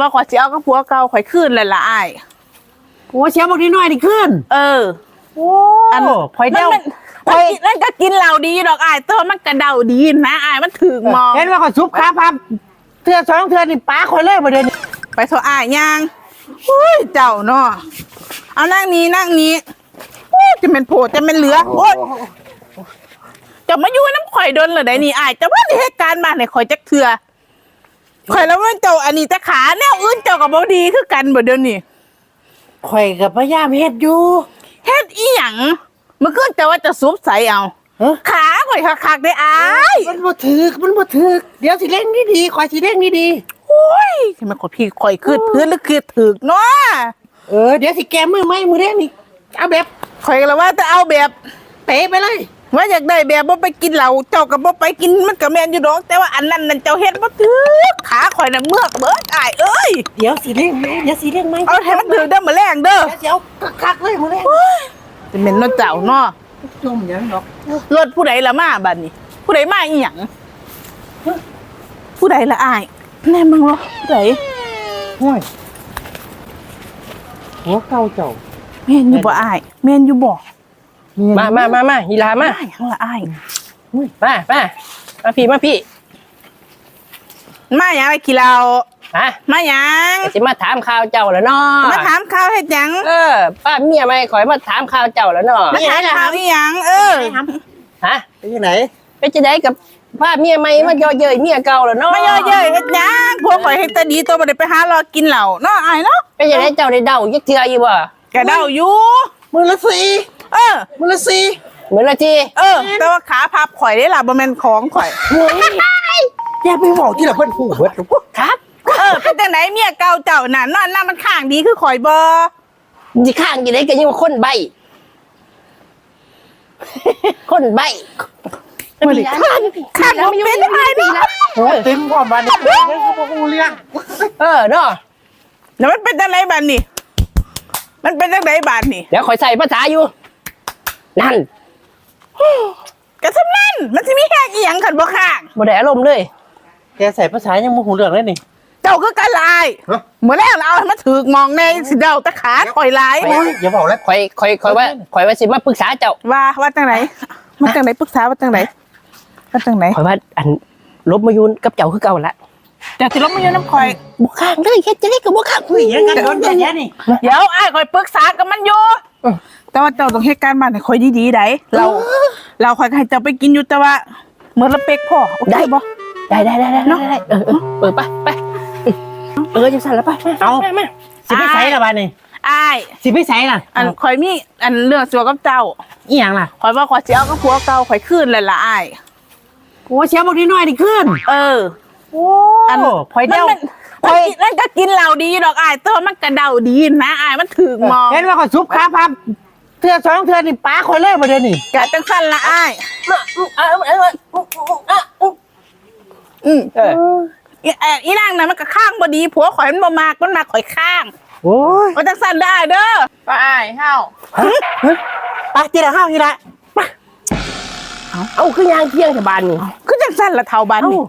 ว่าขอยสิเอากับผัวเก่าข่อยคืนเลยล่ะอ้ายโอ้เชียวบอกนิดหน่อยดิขึ้นเออ โอ้อันพลอยเดียวมันมันมันกินนั่นก็กินเหล้าดีดอกอ้ายแตัวามันกระเดาดีนะอ้ายมันถึงมอง เห็นว่าเขาซุปขาพับเทือสองเทือนี่ป้าคอยเลยประเด็นนี้ไปโทรอ้ายย่างอุ้ยเจ้าเนาะเอานั่งนี้นั่งนี้อุ้ยจะเป็นโผล่จะเป็นเหลือโอ้ยจะมาอยู่น้ำข่อยโดนเหรอไดนี่อ้ายจะว่าเหตุการณ์มาในข่อยจักเถื่อ ข่อยแล้วมันเจ้าอันนี้จะขาแนวอื่นเจ้ากับบดีคือกันบ่เดี๋ยวนี้ข่อยกับพยายามเฮ็ดอยู่เฮ็ดอีหยังเมื่อคืนแต่ว่าจะซุบใส่เอาเอ้อขาข่อยคักๆได้อ้ายมันบ่ถึกมันบ่ถึกเดี๋ยวสิเล่งนี่ดีข่อยสิเล่งนี่ดีโอ้ยทำไมข่อยพี่ข่อยคืดพื้นหรือคืดถึกเนาะเออเดี๋ยวสิแกมือไม้มือเล่นนี่เอาแบบข่อยก็เลยว่าจะเอาแบบเตะไปเลย ว่าอยากได้แบบบ่ไปกินเหล้าเจ้าก็บ่ไปกินมันก็แม่นอยู่ดอกแต่ว่าอันนั้นนั่นเจ้าเฮ็ดบ่ถึกขาข่อยน่ะเมือกเบิดอ้ายเอ้ยเดี๋ยวสิเล่งไหมเดี๋ยวสิเล่งไหมเอาให้มันถึกเด้อมื้อแรงเด้อเดี๋ยวคักๆเลยมือเล่นจะเป็นเนาะเจ้าเนาะจุ่มหยังดอกรถผู้ใดละมาบัดนี้ ผู้ใดมาอีหยังผู้ใดละอ้ายแน่มึงเหรอผู้ใดห้วยหัวเก่าเจ้าแม่นอยู่บ่อ้ายแม่นอยู่บ่ มามามามาฮีลามาอ้ายหยังละอ้ายมามามาพี่มาพี่มาหยังอะไรกี่เราฮะมาหยังสิมาถามข่าวเจ้าแล้วเนาะมาถามข่าวเฮ็ดหยังเออป้าเมียไม่ขอยมาถามข่าวเจ้าแล้วเนาะมาถามข่าวอีหยังเออฮะไปที่ไหนไปจะได้กับป้าเมียไม่มาย่อเย้ยเมียเก่าแล้วเนาะมาย่อเย้ยเฮ็ดหยังพวกข่อยเฮ็ดแต่ดีตัวบ่ได้ไปหารอกินเหล้าเนาะอ้ายเนาะไปจะได้เจ้าได้เดายักเทืออยู่บ่กะเดาอยู่มือละสี่ เออมือละสี่เหมือนละทีเออ แต่ว่าขาพับข่อยได้ล่ะบ่แม่นของข่อย เฮ้ยอย่าไปบอกที่เราเพิ่นผู้เบิดหรอกครับเออเป็นจังไดเมียเก่าเจ้าน่ะนอนน้ามันข้างดีคือข่อยบ่สิข้างอยู่ได้ก็ยังว่าคนใบ คนใบบ่ได้ข้างข้างบ่เป็นอ้ายเนาะโอ้ตึงพร้อมบ้านนี่เพิ่นก็บ่รู้เรื่องเออเนาะแล้วมันเป็นจังไดบัดนี้มันเป็นจังไดบัดนี้เดี๋ยวขอยใส่ภาษาอยู่ นั่นก็ซำนั้นมันสิมีแฮกอีหยังคันบ่ข้างบ่ได้อารมณ์เลย แกใส่ภาษายังบ่ฮู้เรื่องเลยนี่ เจ้าคือกันลายฮะ เมื่อแรกเราเอาให้มันถือกมองในสิเดาตะขาข่อยลายโอ้ยอย่าบอกแล้วคอยคอยคอยว่าคอยว่าสิมาปรึกษาเจ้าว่าว่าจังไหนมาจังไหนปรึกษาว่าจังไหนว่าจังไหนคอยว่าอันลบมายุนกับเจ้าคือเก่าละแต่สิลบมาอยู่น้ำข่อยบุกข้างเลยเฮ็ดจะได้กับบุกข้างคุยยังกันโดนแย่ๆนี่ เดี๋ยวไอ้ายข่อยปรึกษากับมันอยู่อืม แต่ว่าเจ้าต้องเหตุการณ์บ้านให้ข่อยดีๆได้เรา เราข่อยให้เจ้าไปกินอยู่แต่ว่าเมื่อละเป๊กพ่อโอเคบ่ ได้ได้ได้ได้ได้เออเออเออไปไปเออจะสั่นแล้วไปเอามามาสิไปใส่ละบ้านนี่อ้ายสิไปใส่ล่ะ อันข่อยมีอันเรื่องสัวกับเจ้าอีหยังล่ะข่อยว่าข่อยสิเอากับผัวเก่าข่อยคืนเลยล่ะอ้ายโอ้เชียวบอกนิดหน่อยดิขึ้น เออโอ้อันพลอยเดียวมันมันมันกินนั่นก็กินเหล้าดีดอกอ้ายแตัวามันกระเดาดีนะอ้ายมันถึงมองเห็นว่าเขาซุปขาพับ เทือสองเทือนี่ป้าคอยเลยประเด็นนี่กะจังสั้นละอ้ายเออเอออืมเอออีเอ่ออีนางน่ะมันก็ข้างบ่ดีผัวข่อยมันบ่มากมันมาข่อยข้างโอ้ยก็จังสั้นได้เด้อป้าอ้ายเฮาไปทีละห้าวทีละเอาคือยางเที่ยงชาวบ้านนี่คือจังสั้นละเท่าบันนี่